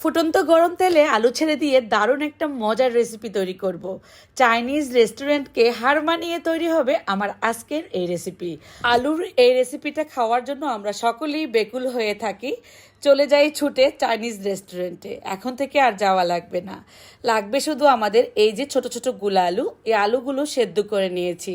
ফুটন্ত গরম তেলে আলু ছেড়ে দিয়ে দারুণ একটা মজার রেসিপি তৈরি করব। চাইনিজ রেস্টুরেন্টকে হার মানিয়ে তৈরি হবে আমার আজকের এই রেসিপি আলুর এই রেসিপিটা খাওয়ার জন্য আমরা সকলেই বেকুল হয়ে থাকি। চলে যাই ছুটে চাইনিজ রেস্টুরেন্টে এখন থেকে আর যাওয়া লাগবে না। লাগবে শুধু আমাদের এই যে ছোট ছোটগুলা আলু, এই আলুগুলো সেদ্ধ করে নিয়েছি।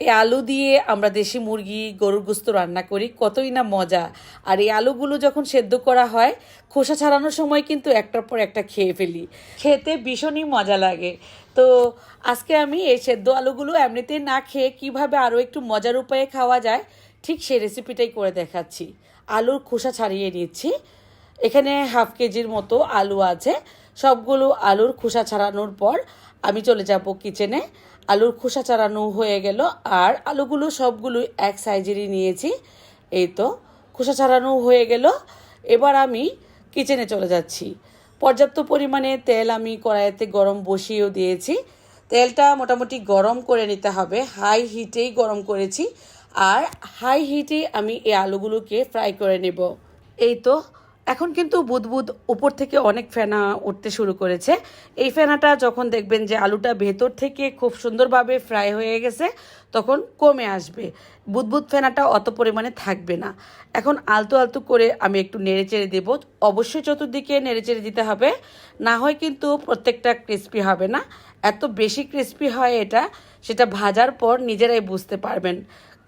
এই আলু দিয়ে আমরা দেশি মুরগি, গরুর গোস্ত রান্না করি, কতই না মজা। আর এই আলুগুলো যখন সেদ্ধ করা হয়, খোসা ছাড়ানোর সময় কিন্তু একটার পর একটা খেয়ে ফেলি। খেতে ভীষণই মজা লাগে। তো আজকে আমি এই সেদ্ধ আলুগুলো এমনিতে না খেয়ে কীভাবে আরও একটু মজার উপায়ে খাওয়া যায়, ঠিক সেই রেসিপিটাই করে দেখাচ্ছি। আলুর খোসা ছাড়িয়ে নিচ্ছি। এখানে হাফ কেজির মতো আলু আছে। সবগুলো আলুর খোসা ছাড়ানোর পর আমি চলে যাব কিচেনে আলুর খোসা ছাড়ানো হয়ে গেল, আর আলুগুলো সবগুলো এক সাইজেরই নিয়েছি। এই তো, খোসা ছাড়ানো হয়ে গেল। এবার আমি কিচেনে চলে যাচ্ছি। পর্যাপ্ত পরিমাণে তেল আমি কড়াইতে গরম বসিয়েও দিয়েছি। তেলটা মোটামুটি গরম করে নিতে হবে। হাই হিটেই গরম করেছি। আর হাই হিটে আমি এই আলুগুলোকে ফ্রাই করে নেব। এই তো এখন কিন্তু বুদবুদ উপর থেকে অনেক ফেনা উঠতে শুরু করেছে। এই ফেনাটা যখন দেখবেন যে আলুটা ভেতর থেকে খুব সুন্দরভাবে ফ্রাই হয়ে গেছে, তখন কমে আসবে। বুদবুদ ফেনাটা অত পরিমাণে থাকবে না। এখন আলতু আলতু করে আমি একটু নেড়ে চেড়ে দেবো। অবশ্যই চতুর্দিকে নেড়ে চেড়ে দিতে হবে। না হয় কিন্তু প্রত্যেকটা ক্রিস্পি হবে না। এত বেশি ক্রিস্পি হয় এটা, সেটা ভাজার পর নিজেরাই বুঝতে পারবেন।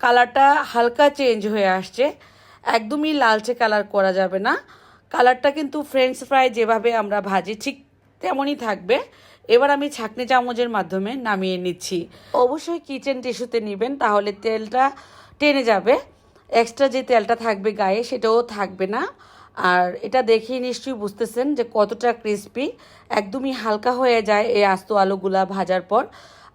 কালারটা হালকা চেঞ্জ হয়ে আসছে। একদমই লালচে কালার করা যাবে না। কালারটা কিন্তু ফ্রেঞ্চ ফ্রাই যেভাবে আমরা ভাজি, ঠিক তেমনই থাকবে। এবার আমি ছাকনি চামচের মাধ্যমে নামিয়ে নিচ্ছি। অবশ্যই কিচেন টিস্যুতে নেবেন, তাহলে তেলটা টেনে যাবে। এক্সট্রা যে তেলটা থাকবে গায়ে, সেটাও থাকবে না। আর এটা দেখেই নিশ্চয়ই বুঝতেছেন যে কতটা ক্রিস্পি একদমই হালকা হয়ে যায় এই আস্ত আলুগুলা ভাজার পর।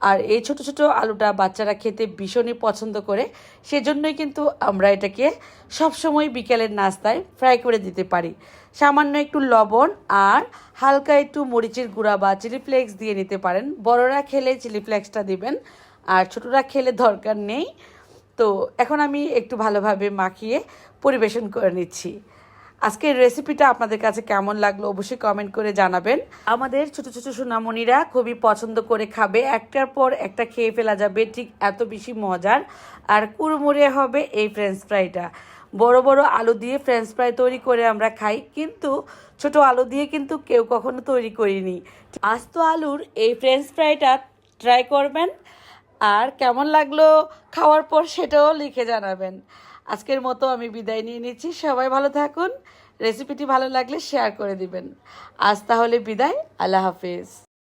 আর এই ছোট ছোট আলুটা বাচ্চারা খেতে ভীষণই পছন্দ করে, সেজন্যই কিন্তু আমরা এটাকে সবসময় বিকেলের নাস্তায় ফ্রাই করে দিতে পারি। সামান্য একটু লবণ আর হালকা একটু মরিচের গুঁড়া বা চিলি ফ্লেক্স দিয়ে নিতে পারেন। বড়রা খেলে চিলি ফ্লেক্সটা দিবেন, আর ছোটরা খেলে দরকার নেই। তো এখন আমি একটু ভালোভাবে মাখিয়ে পরিবেশন করে নিচ্ছি। আজকের রেসিপিটা আপনাদের কাছে কেমন লাগল অবশ্যই কমেন্ট করে জানাবেন। আমাদের ছোট ছোট সোনামণিরা খুবই পছন্দ করে খাবে। একটার পর একটা খেয়ে ফেলা যাবে, ঠিক এত বেশি মজার। আর কুড়মুড়ে হবে এই ফ্রেঞ্চ ফ্রাইটা বড় বড় আলু দিয়ে ফ্রেঞ্চ ফ্রাই তৈরি করে আমরা খাই, কিন্তু ছোট আলু দিয়ে কিন্তু কেউ কখনো তৈরি করিনি। আস্ত আলুর এই ফ্রেঞ্চ ফ্রাইটা ট্রাই করবেন। আর কেমন লাগল খাওয়ার পর সেটাও লিখে জানাবেন। আজকের মতো আমি বিদায় নিয়ে নিচ্ছি। সবাই ভালো থাকুন। রেসিপিটি ভালো লাগলে শেয়ার করে দিবেন। আজ তাহলে বিদায়। আল্লাহ হাফিজ।